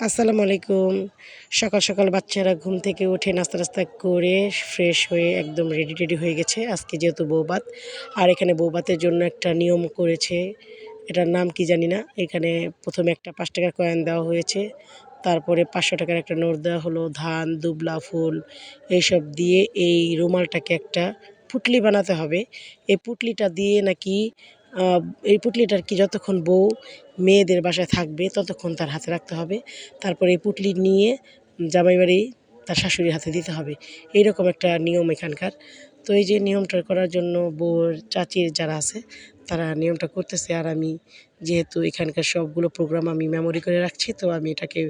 আসসালামু আলাইকুম। সকাল সকাল বাচ্চারা ঘুম থেকে উঠে নাস্তা টাস্তা করে ফ্রেশ হয়ে একদম রেডি টেডি হয়ে গেছে। আজকে যেহেতু বৌবাত, আর এখানে বৌবাতের জন্য একটা নিয়ম করেছে। এটার নাম কি জানি না। এখানে প্রথমে একটা পাঁচ টাকার কয়েন দেওয়া হয়েছে। তারপরে পাঁচশো টাকার একটা নোট দেওয়া হলো, ধান, দুবলা, ফুল, এইসব দিয়ে এই রুমালটাকে একটা পুটলি বানাতে হবে। এই পুটলিটা দিয়ে নাকি এই পুটলিটার কি যতক্ষণ বউ মেয়েদের বাসায় থাকবে ততক্ষণ তার হাতে রাখতে হবে। তারপরে এই পুটলি নিয়ে জামাই বাড়ি তার শাশুড়ির হাতে দিতে হবে। এইরকম একটা নিয়ম এখানকার। তো এই যে নিয়মটা করার জন্য বউর চাচির যারা আছে, তারা নিয়মটা করতেছে। আর আমি যেহেতু এখানকার সবগুলো প্রোগ্রাম আমি মেমোরি করে রাখছি, তো আমি এটাকে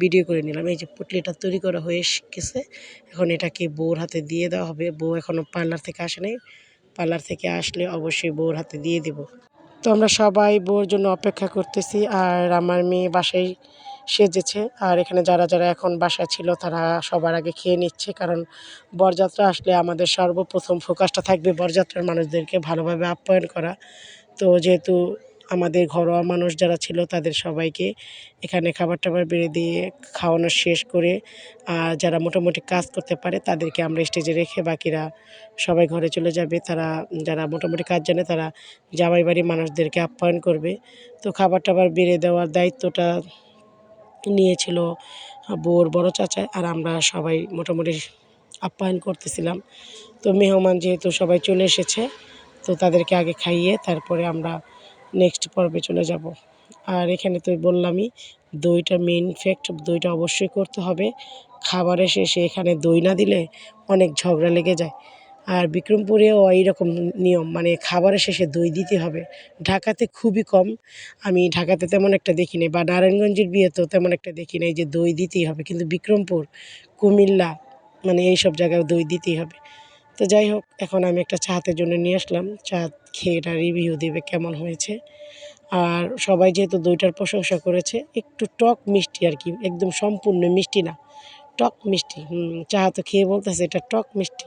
ভিডিও করে নিলাম। এই যে পুটলিটা তৈরি করা হয়ে গেছে এখন এটাকে বউর হাতে দিয়ে দেওয়া হবে। বউ এখনও পার্লার থেকে আসে নাই। পার্লার থেকে আসলে অবশ্যই বউর হাতে দিয়ে দেব। তো আমরা সবাই বউর জন্য অপেক্ষা করতেছি আর আমার মেয়ে বাসায় সেজেছে। আর এখানে যারা যারা এখন বাসায় ছিল তারা সবার আগে খেয়ে নিচ্ছে কারণ বরযাত্রা আসলে আমাদের সর্বপ্রথম ফোকাসটা থাকবে বরযাত্রার মানুষদেরকে ভালোভাবে আপ্যায়ন করা। তো যেহেতু আমাদের ঘরোয়া মানুষ যারা ছিল তাদের সবাইকে এখানে খাবার টাবার বেড়ে দিয়ে খাওয়ানো শেষ করে, আর যারা মোটামুটি কাজ করতে পারে তাদেরকে আমরা স্টেজে রেখে বাকিরা সবাই ঘরে চলে যাবে। তারা, যারা মোটামুটি কাজ জানে তারা জামাই বাড়ির মানুষদেরকে আপ্যায়ন করবে। তো খাবার টাবার বেড়ে দেওয়ার দায়িত্বটা নিয়েছিল বউর বড় চাচা, আর আমরা সবাই মোটামুটি আপ্যায়ন করতেছিলাম। তো মেহমান যেহেতু সবাই চলে এসেছে, তো তাদেরকে আগে খাইয়ে তারপরে আমরা নেক্সট পর্বে চলে যাব। আর এখানে তো বললামই, দইটা মেন ফ্যাক্ট দইটা অবশ্যই করতে হবে। খাবারের শেষে এখানে দই না দিলে অনেক ঝগড়া লেগে যায়। আর বিক্রমপুরেও এইরকম নিয়ম মানে খাবারের শেষে দই দিতে হবে। ঢাকাতে খুবই কম, আমি ঢাকাতে তেমন একটা দেখি নাই, বা নারায়ণগঞ্জের বিয়েতেও তেমন একটা দেখি নাই যে দই দিতেই হবে। কিন্তু বিক্রমপুর, কুমিল্লা মানে এই সব জায়গায় দই দিতেই হবে। তো যাই হোক, এখন আমি একটা চা হাতের জন্য নিয়ে আসলাম। চা খেয়ে এটা রিভিউ দেবে কেমন হয়েছে। আর সবাই যেহেতু দইটার প্রশংসা করেছে, একটু টক মিষ্টি আর কি, একদম সম্পূর্ণ মিষ্টি না, টক মিষ্টি। চা তো খেয়ে বলতেছে এটা টক মিষ্টি।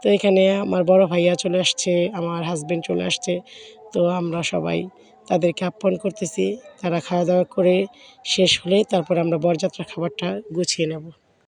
তো এখানে আমার বড় ভাইয়া চলে আসছে, আমার হাজব্যান্ড চলে আসছে। তো আমরা সবাই তাদেরকে আপ্যায়ন করতেছি। তারা খাওয়া দাওয়া করে শেষ হলে তারপর আমরা বরযাত্রা খাবারটা গুছিয়ে নেব।